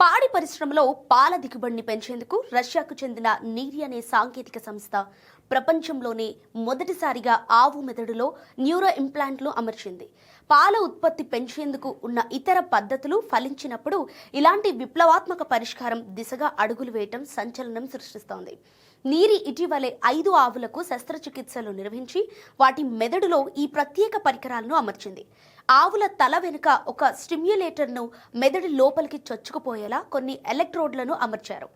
పాడి పరిశ్రమలో పాల దిగుబడిని పెంచేందుకు రష్యాకు చెందిన నీరి అనే సాంకేతిక సంస్థ ప్రపంచంలోనే మొదటిసారిగా ఆవు మెదడులో న్యూరో ఇంప్లాంట్లు అమర్చింది. పాల ఉత్పత్తి పెంచేందుకు ఉన్న ఇతర పద్ధతులు ఫలించినప్పుడు ఇలాంటి విప్లవాత్మక పరిష్కారం దిశగా అడుగులు వేయటం సంచలనం సృష్టిస్తోంది. నీరి ఇటీవలే ఐదు ఆవులకు శస్త్రచికిత్సలు నిర్వహించి వాటి మెదడులో ఈ ప్రత్యేక పరికరాలను అమర్చింది. ఆవుల తల వెనుక ఒక స్టిమ్యులేటర్ను మెదడు లోపలికి చొచ్చుకుపోయేలా కొన్ని ఎలక్ట్రోడ్లను అమర్చారు.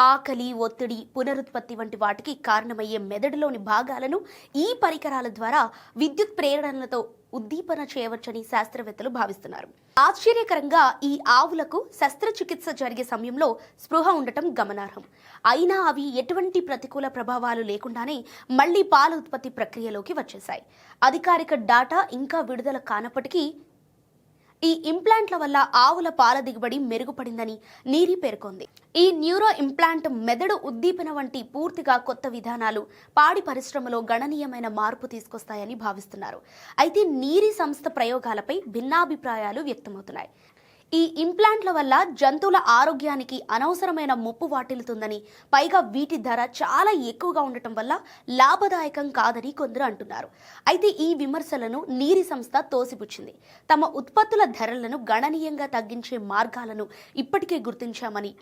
ఆకలి ఒత్తిడి పునరుత్పత్తి వంటి వాటికి కారణమయ్యే మెదడులోని భాగాలను ఈ పరికరాల ద్వారా విద్యుత్ ప్రేరణలతో ఉద్దీపన చేయవచ్చని శాస్త్రవేత్తలు భావిస్తున్నారు. ఆశ్చర్యకరంగా ఈ ఆవులకు శస్త్రచికిత్స జరిగే సమయంలో స్పృహ ఉండటం గమనార్హం. అయినా అవి ఎటువంటి ప్రతికూల ప్రభావాలు లేకుండానే మళ్ళీ పాల ఉత్పత్తి ప్రక్రియలోకి వచ్చేశాయి. అధికారిక డాటా ఇంకా విడుదల కానప్పటికీ ఈ ఇంప్లాంట్ల వల్ల ఆవుల పాల దిగుబడి మెరుగుపడిందని నీరి పేర్కొంది. ఈ న్యూరో ఇంప్లాంట్ మెదడు ఉద్దీపన వంటి పూర్తిగా కొత్త విధానాలు పాడి పరిశ్రమలో గణనీయమైన మార్పు తీసుకొస్తాయని భావిస్తున్నారు. అయితే నీరి సంస్థ ప్రయోగాలపై భిన్నాభిప్రాయాలు వ్యక్తమవుతున్నాయి. ఈ ఇంప్లాంట్ల వల్ల జంతువుల ఆరోగ్యానికి అనవసరమైన ముప్పు వాటిల్లుతుందని పైగా వీటి ధర చాలా ఎక్కువగా ఉండటం వల్ల లాభదాయకం కాదని కొందరు అంటున్నారు. అయితే ఈ విమర్శలను నీరి సంస్థ తోసిపుచ్చింది. తమ ఉత్పత్తుల ధరలను గణనీయంగా తగ్గించే మార్గాలను ఇప్పటికే గుర్తించామని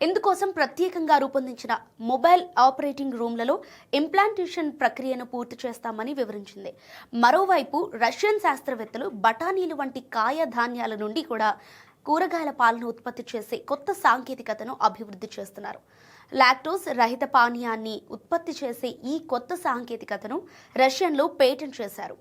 ఇందుకోసం ప్రత్యేకంగా రూపొందించిన మొబైల్ ఆపరేటింగ్ రూమ్లలో ఇంప్లాంటేషన్ ప్రక్రియను పూర్తి చేస్తామని వివరించింది. మరోవైపు రష్యన్ శాస్త్రవేత్తలు బఠానీలు వంటి కాయ ధాన్యాల నుండి కూడా కూరగాయల పాలను ఉత్పత్తి చేసే కొత్త సాంకేతికతను అభివృద్ధి చేస్తున్నారు. లాక్టోస్ రహిత పానీయాన్ని ఉత్పత్తి చేసే ఈ కొత్త సాంకేతికతను రష్యన్లో పేటెంట్ చేశారు.